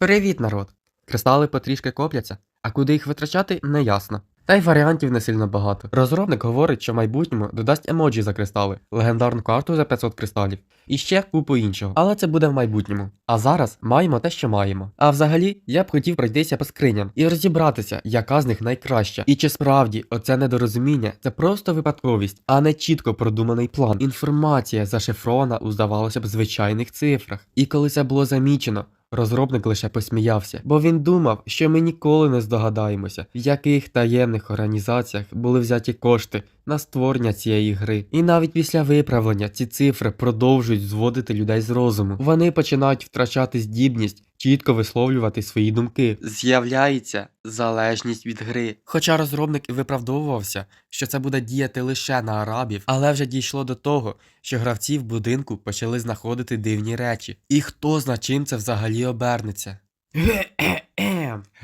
Привіт, народ! Кристали потрішки копляться, а куди їх витрачати, не ясно. Та й варіантів не сильно багато. Розробник говорить, що в майбутньому додасть емоджі за кристали, легендарну карту за 500 кристалів і ще купу іншого. Але це буде в майбутньому. А зараз маємо те, що маємо. А взагалі, я б хотів пройтися по скриням і розібратися, яка з них найкраща. І чи справді оце недорозуміння це просто випадковість, а не чітко продуманий план. Інформація зашифрована у здавалося б звичайних цифрах. І коли це було замічено. Розробник лише посміявся, бо він думав, що ми ніколи не здогадаємося, в яких таємних організаціях були взяті кошти на створення цієї гри. І навіть після виправлення ці цифри продовжують зводити людей з розуму. Вони починають втрачати здібність чітко висловлювати свої думки. З'являється залежність від гри. Хоча розробник і виправдовувався, що це буде діяти лише на арабів, але вже дійшло до того, що гравці в будинку почали знаходити дивні речі. І хто зна чим це взагалі обернеться.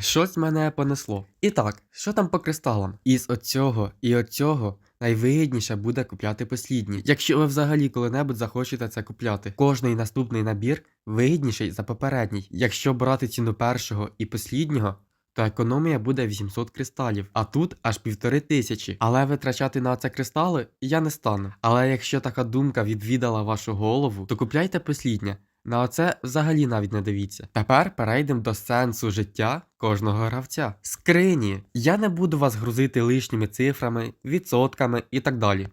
Щось мене понесло. І так, що там по кристалам? Із оцього і оцього найвигідніше буде купляти послідній. Якщо ви взагалі коли-небудь захочете це купляти. Кожний наступний набір вигідніший за попередній. Якщо брати ціну першого і посліднього. То економія буде 800 кристалів, а тут аж півтори тисячі. Але витрачати на це кристали я не стану. Але якщо така думка відвідала вашу голову, то купляйте посліднє. На оце взагалі навіть не дивіться. Тепер перейдемо до сенсу життя кожного гравця. Скрині. Я не буду вас грузити лишніми цифрами, відсотками і так далі.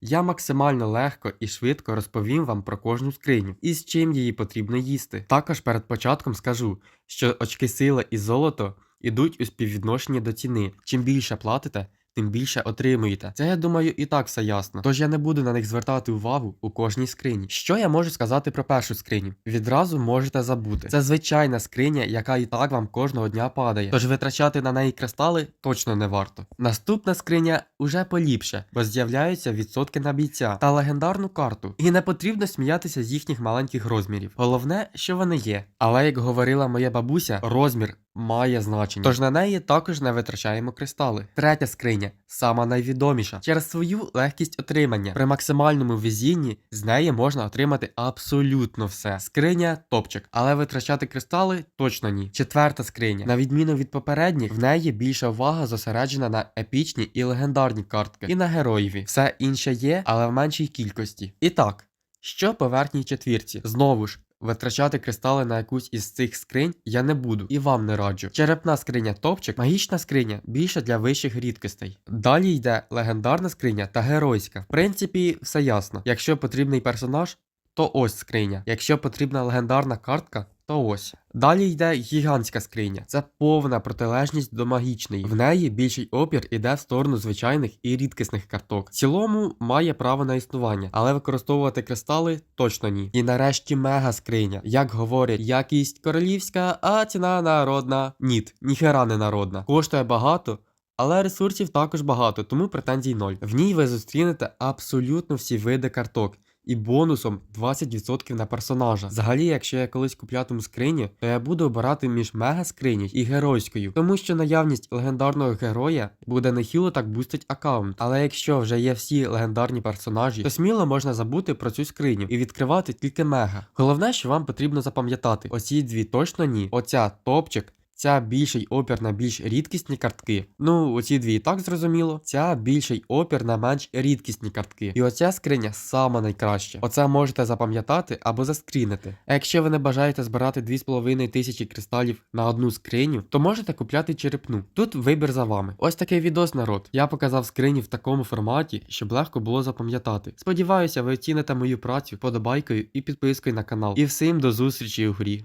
Я максимально легко і швидко розповім вам про кожну скриню і з чим її потрібно їсти. Також перед початком скажу, що очки сили і золото ідуть у співвідношенні до ціни. Чим більше платите, тим більше отримуєте. Це я думаю і так все ясно. Тож я не буду на них звертати увагу у кожній скрині. Що я можу сказати про першу скриню? Відразу можете забути. Це звичайна скриня, яка і так вам кожного дня падає. Тож витрачати на неї кристали точно не варто. Наступна скриня уже поліпше, бо з'являються відсотки на бійця та легендарну карту. І не потрібно сміятися з їхніх маленьких розмірів. Головне, що вони є. Але як говорила моя бабуся, розмір має значення. Тож на неї також не витрачаємо кристали. Третя скриня сама найвідоміша через свою легкість отримання. При максимальному везінні з неї можна отримати абсолютно все. Скриня топчик, але витрачати кристали точно ні. Четверта скриня. На відміну від попередніх, в неї більша увага зосереджена на епічні і легендарні картки, і на героїві. Все інше є, але в меншій кількості. І так, що по верхній четвірці? Знову ж. Витрачати кристали на якусь із цих скринь я не буду і вам не раджу. Черепна скриня топчик, магічна скриня більше для вищих рідкостей. Далі йде легендарна скриня та геройська. В принципі, все ясно. Якщо потрібний персонаж, то ось скриня. Якщо потрібна легендарна картка, то ось. Далі йде гігантська скриня. Це повна протилежність до магічної. В неї більший опір іде в сторону звичайних і рідкісних карток. В цілому має право на існування, але використовувати кристали точно ні. І нарешті мега скриня. Як говорять, якість королівська, а ціна народна. Ніт, ніхера не народна. Коштує багато. Але ресурсів також багато, тому претензій ноль. В ній ви зустрінете абсолютно всі види карток. І бонусом 20% на персонажа. Взагалі, якщо я колись куплятиму скрині, то я буду обирати між мега скрині і геройською, тому що наявність легендарного героя буде нехило так бустить аккаунт. Але якщо вже є всі легендарні персонажі, то сміло можна забути про цю скриню і відкривати тільки мега. Головне, що вам потрібно запам'ятати: оці дві точно ні. Оця топчик. Ця більший опір на більш рідкісні картки. Ну, оці дві і так зрозуміло. Ця більший опір на менш рідкісні картки. І оця скриня сама найкраща. Оце можете запам'ятати або заскрінити. А якщо ви не бажаєте збирати 2,5 тисячі кристалів на одну скриню, то можете купляти черепну. Тут вибір за вами. Ось такий відос, народ. Я показав скрині в такому форматі, щоб легко було запам'ятати. Сподіваюся, ви оціните мою працю подобайкою і підпискою на канал. І всім до зустрічі у грі.